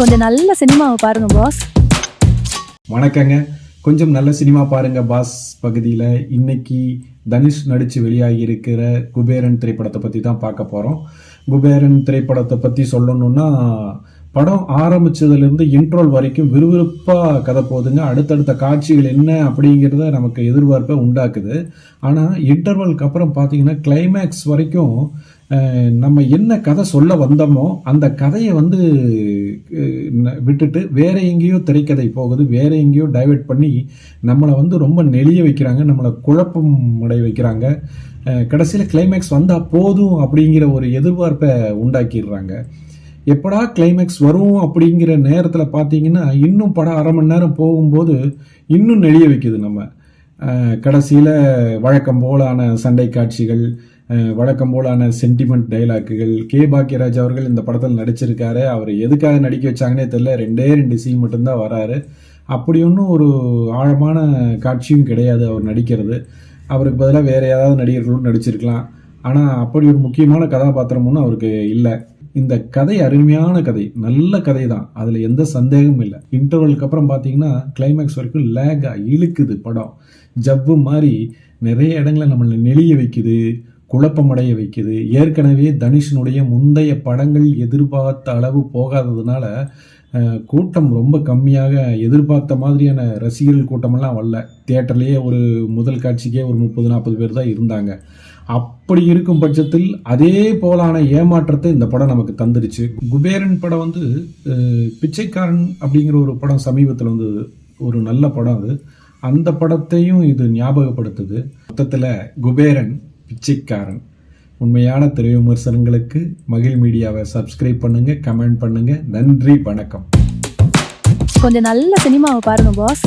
கொஞ்சம் நல்ல சினிமாவை பாருங்க பாஸ் வணக்கங்க. கொஞ்சம் நல்ல சினிமா பாருங்க பாஸ் பகுதியில். இன்னைக்கு தனுஷ் நடித்து வெளியாகி இருக்கிற குபேரன் திரைப்படத்தை பற்றி தான் பார்க்க போகிறோம் குபேரன் திரைப்படத்தை பற்றி சொல்லணும்னா படம் ஆரம்பிச்சதுலேருந்து இன்ட்ரோல் வரைக்கும் விறுவிறுப்பாக கதை போகுதுங்க. அடுத்தடுத்த காட்சிகள் என்ன அப்படிங்கிறத நமக்கு எதிர்பார்ப்பை உண்டாக்குது. ஆனால் இன்டர்வலுக்கு அப்புறம் பார்த்தீங்கன்னா கிளைமேக்ஸ் வரைக்கும் நம்ம என்ன கதை சொல்ல வந்தோமோ அந்த கதையை வந்து ந- விட்டுட்டு வேற எங்கேயோ திரைக்கதை போகுது. வேற எங்கேயோ டைவெர்ட் பண்ணி நம்மளை வந்து ரொம்ப நெளிய வைக்கிறாங்க. நம்மளை குழப்பம் அடைய வைக்கிறாங்க. கடைசியில் கிளைமேக்ஸ் வந்தால் போதும் அப்படிங்கிற ஒரு எதிர்பார்ப்பை உண்டாக்கிடுறாங்க. எப்படா கிளைமேக்ஸ் வரும் அப்படிங்கிற நேரத்தில் பார்த்தீங்கன்னா இன்னும் படம் அரை மணி நேரம் போகும்போது இன்னும் நெளிய வைக்குது நம்ம. கடைசியில் வழக்கம் போலான சண்டை காட்சிகள் வழக்கம் போலான சென்டிமெண்ட் டைலாக்குகள் கே. பாக்யராஜ் அவர்கள் இந்த படத்தில் நடிச்சிருக்காரு அவர் எதுக்காக நடிக்க வச்சாங்கன்னே தெரில ரெண்டே ரெண்டு சீன் மட்டும்தான் வராரு. அப்படி ஒன்றும் ஒரு ஆழமான காட்சியும் கிடையாது அவர் நடிக்கிறது. அவருக்கு பதிலாக வேறு ஏதாவது நடிகர்களும் நடிச்சிருக்கலாம். ஆனால் அப்படி ஒரு முக்கியமான கதாபாத்திரம் ஒன்றும் அவருக்கு இல்லை. இந்த கதை அருமையான கதை நல்ல கதை தான் அதில் எந்த சந்தேகமும் இல்லை. இன்டர்வலுக்கு அப்புறம் பார்த்தீங்கன்னா கிளைமேக்ஸ் வரைக்கும் லேகா இழுக்குது படம். ஜவ்வு மாதிரி நிறைய இடங்களை நம்மளை நெளிய வைக்குது. குழப்பமடைய வைக்குது. ஏற்கனவே தனுஷனுடைய முந்தைய படங்கள் எதிர்பார்த்த அளவு போகாததுனால கூட்டம் ரொம்ப கம்மியாக எதிர்பார்த்த மாதிரியான ரசிகர்கள் கூட்டமெல்லாம் வரல. தியேட்டர்லேயே ஒரு முதல் காட்சிக்கே ஒரு முப்பது நாற்பது பேர் தான் இருந்தாங்க. அப்படி இருக்கும் பட்சத்தில் அதே போலான ஏமாற்றத்தை இந்த படம் நமக்கு தந்துருச்சு. குபேரன் படம் வந்து பிச்சைக்காரன் அப்படிங்கிற ஒரு படம் சமீபத்தில் வந்தது ஒரு நல்ல படம் அது. அந்த படத்தையும் இது ஞாபகப்படுத்துது. மொத்தத்தில் குபேரன் பிச்சைக்காரன். உண்மையான திரை விமர்சனங்களுக்கு மகிழ் மீடியாவை சப்ஸ்கிரைப் பண்ணுங்க கமெண்ட் பண்ணுங்க. நன்றி வணக்கம். கொஞ்சம் நல்ல சினிமாவை பாருங்க பாஸ்